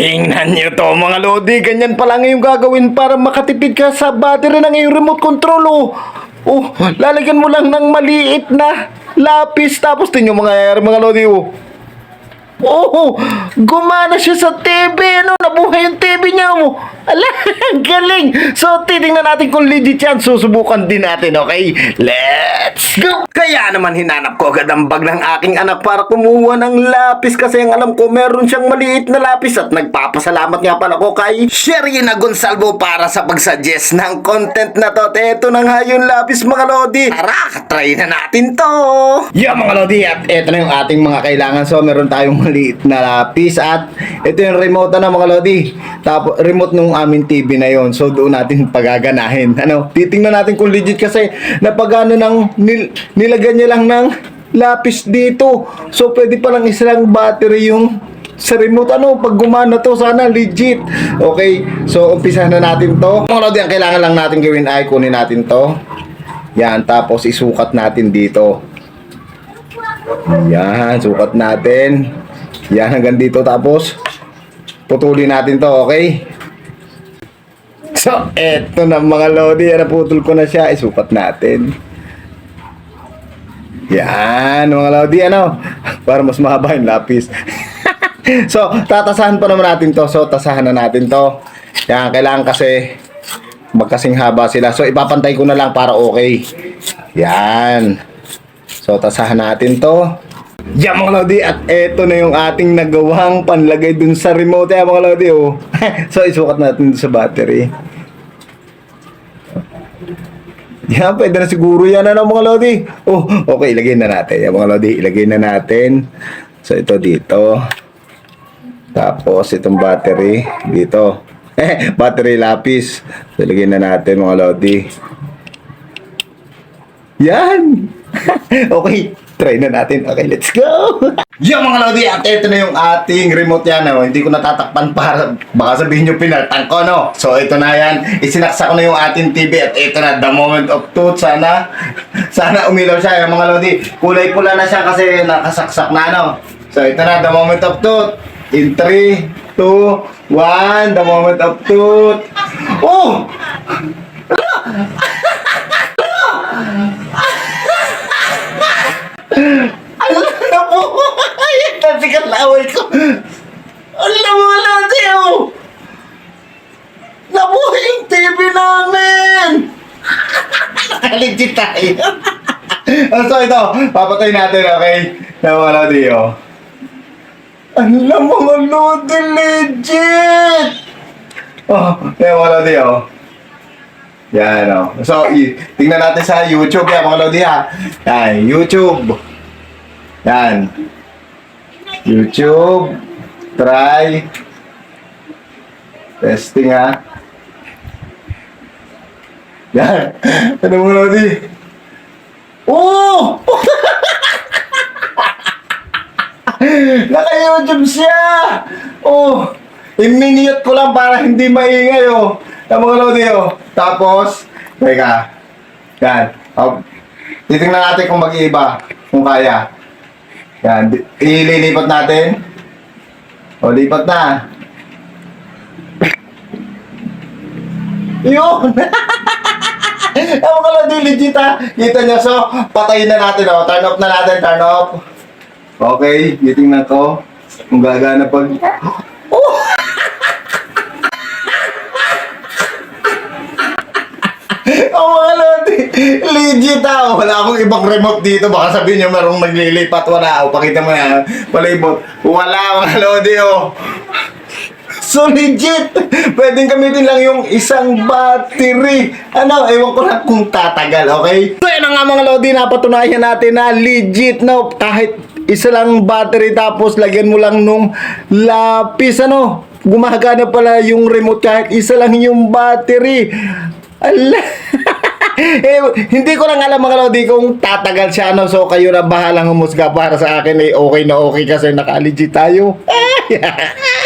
Tingnan nyo to mga lodi, ganyan pala ngayon gagawin para makatipid ka sa battery ng iyong remote control oh. Oh, lalagyan mo lang ng maliit na lapis tapos tingnan mga mga lodi oh. Oh, gumana siya sa TV, ano, nabuhay yung TV niya mo. Ala, galing. So, titingnan natin kung legit yan. Susubukan din natin, okay? Let's go! Kaya naman hinanap ko agad ang bag ng aking anak para kumuha ng lapis kasi ang alam ko meron siyang maliit na lapis at nagpapasalamat nga pala ko kay Sherina Gonsalvo para sa pagsuggest ng content na to. At Eto na nga yung lapis mga lodi. Tara, try na natin to. Yeah mga lodi at eto na yung ating mga kailangan. So meron tayong maliit na lapis at ito yung remote na mga lodi. Tapos remote nung aming TV na yon. So doon natin pagaganahin. Ano, titingnan natin kung legit kasi napagano ng nil, nilagyan niya lang ng lapis dito. So pwede palang isang battery yung sa remote ano pag gumana to sana legit okay so umpisa na natin to mga lodi ang kailangan lang natin gawin ay kunin natin to yan tapos isukat natin dito yan sukat natin yan hanggang dito tapos putulin natin to okay so eto na mga lodi naputol ko na siya isukat natin yan mga lodi ano para mas mahaba yung lapis so, tatasahan pa naman natin to. So, tasahan na natin to. Yan, kailangan kasi magkasing haba sila. So, ipapantay ko na lang para okay. Yan. So, tasahan natin to. Yan mga lodi, at eto na yung ating nagawang panlagay dun sa remote. Yan mga lodi, oh. so, isukat natin sa battery. Yan, pwede na siguro yan, ano mga lodi. Oh, okay, ilagay na natin. Yan mga lodi, ilagay na natin. So, ito dito. Tapos itong battery dito. Battery lapis. So, lagyan na natin mga lodi. Yan! okay, try na natin. Okay, let's go! Yan mga lodi, at ito na yung ating remote yan. Oh. Hindi ko natatakpan para baka sabihin nyo pinaltan ko, no? So, ito na yan. Isinaksa ko na yung ating TV at ito na, the moment of truth. Sana, sana umilaw siya. Yung mga lodi, kulay pula na siya kasi nakasaksak na, no? So, ito na, the moment of truth. In 3, 2, 1, the moment of truth. Oh! Alam na po! Ayan na sikat na away ko! Alam mo na siyo! Nabuhay yung TV namin! Nakaligit tayo! Ah, so ito, papatay natin, okay? Nawala diyo. Alam mo, mga lodi, legit! Oh, lodi, oh. Yan, oh. So, tingnan natin sa YouTube yan, mga lodi, ha. Yan, YouTube. Yan. YouTube. Try. Testing, ha. Yan. Ano mga lodi? Oh! Naka-YouTube siya! Oh! I-minute ko lang para hindi maingay, oh. Yung mga lodi, oh. Tapos, teka. Yan. Oh, titingnan natin kung mag-iiba. Kung kaya. Yan. Ililipat natin. O, lipat na. Yun! Ang mga lodi, legit, ha. Kita niyo, so, patayin na natin, oh. Turn off na natin, turn off. Okay, titingnan ko kung gagana pag... Oh! oh, mga lodi, legit ah. Wala akong ibang remote dito. Baka sabihin nyo merong naglilipat. Wala. O, pakita mo yan. Palibot. Wala, mga lodi, oh. So legit! Pwedeng gamitin lang yung isang battery. Ano, ewan ko lang kung tatagal, okay? So yun na nga mga Lodi, napatunayan natin na legit, no? Kahit isa lang battery tapos lagyan mo lang nung lapis, ano? Gumagana pala yung remote kahit isa lang yung battery. Ala! eh, hindi ko lang alam mga Lodi kung tatagal siya, no? So kayo na bahalang humusga para sa akin, eh, okay na okay kasi naka-legit tayo.